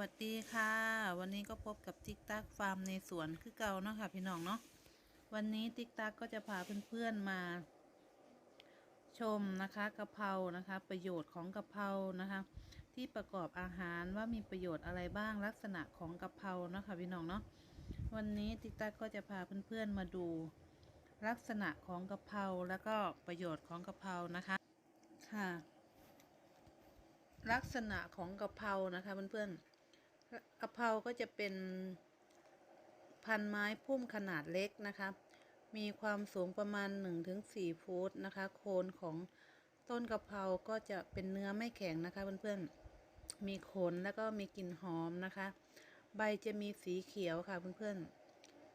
วัสดีค่ะ วันนี้ก็พบกับติ๊กตักฟาร์มในสวนคือเก่าเนาะค่ะพี่น้องเนาะวันนี้ติ๊กตักก็จะพาเพื่อนๆมา ชมนะคะกะเพรานะคะ ประโยชน์ของกะเพรานะคะ ที่ประกอบอาหารว่ามีประโยชน์อะไรบ้างลักษณะของกะเพราเนาะค่ะพี่น้องเนาะวันนี้ติ๊กตักก็จะพาเพื่อนๆมาดูลักษณะของกะเพราแล้วก็ประโยชน์ของกะเพรานะคะค่ะลักษณะของกะเพรานะคะเพื่อนๆ กะเพราก็จะเป็นพันไม้พุ่มขนาดเล็กนะคะ มีความสูงประมาณ 1-4 ฟุตนะคะ โคนของต้นกะเพราก็จะเป็นเนื้อไม่แข็งนะคะ เพื่อนๆ มีขนแล้วก็มีกลิ่นหอมนะคะ ใบจะมีสีเขียวค่ะเพื่อน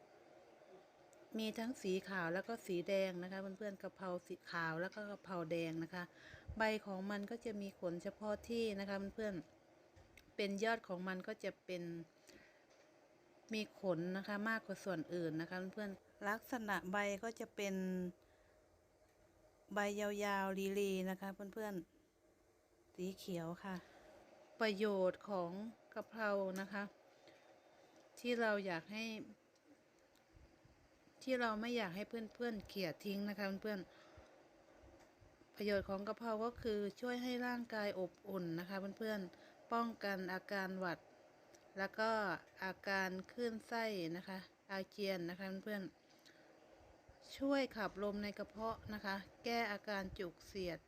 ๆ มีทั้งสีขาวแล้วก็สีแดงนะคะ เพื่อนๆกะเพราสีขาวแล้วก็กะเพราแดงนะคะ ใบของมันก็จะมีขนเฉพาะที่นะคะเพื่อนๆ เป็นยอดของมันก็จะเป็นมีขนนะคะมากกว่าส่วนอื่นนะคะเพื่อนๆลักษณะใบก็จะเป็นใบยาวๆลีๆนะคะ เพื่อนๆ สีเขียวค่ะ ประโยชน์ของกะเพรานะคะ ที่เราอยากให้ ที่เราไม่อยากให้เพื่อนๆเขี่ยทิ้งนะคะเพื่อนๆประโยชน์ของกะเพราก็คือช่วยให้ร่างกายอบอุ่นนะคะ เพื่อนๆ ป้องกันอาการหวัด แล้วก็อาการคลื่นไส้นะคะ อาเจียนนะคะเพื่อนๆช่วยขับลมในกระเพาะนะคะ แก้อาการจุกเสียด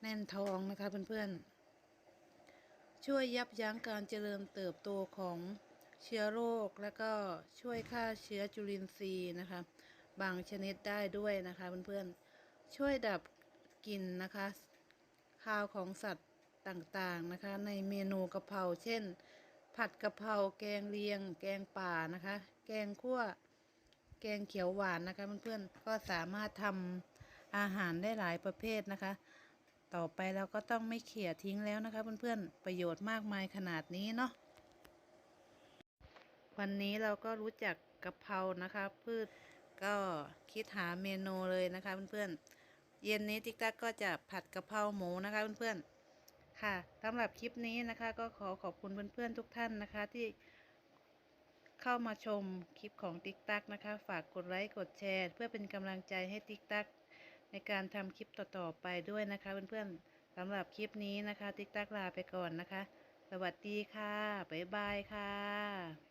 แน่นท้องนะคะเพื่อนๆช่วยยับยั้งการเจริญเติบโตของเชื้อโรคแล้วก็ช่วยฆ่าเชื้อจุลินทรีย์นะคะ บางชนิดได้ด้วยนะคะเพื่อนๆช่วยดับกลิ่นนะคะคาวของสัตว์ ต่างๆนะคะ ในเมนูกะเพราเช่น ผัดกะเพราแกงเลียง แกงป่านะคะ แกงคั่วแกงเขียวหวานนะคะเพื่อนๆก็สามารถทำอาหารได้หลายประเภทนะคะ ต่อไปเราก็ต้องไม่เขี่ยทิ้งแล้วนะคะเพื่อนๆประโยชน์มากมายขนาดนี้เนาะวันนี้เราก็รู้จักกะเพรานะคะ พืชก็คิดหาเมนูเลยนะคะเพื่อนๆเย็นนี้ติ๊กตักก็จะผัดกะเพราหมูนะคะเพื่อนๆ ค่ะสำหรับคลิปนี้นะคะก็ขอขอบคุณเพื่อนๆทุกท่านนะคะที่เข้ามาชมคลิปของติ๊กตักนะคะ ฝากกดไลค์กดแชร์ เพื่อเป็นกำลังใจให้ติ๊กตักในการทำคลิปต่อๆไปด้วยนะคะเพื่อนๆสำหรับคลิปนี้นะคะติ๊กตักลาไปก่อนนะคะ สวัสดีค่ะ บ๊ายบายค่ะ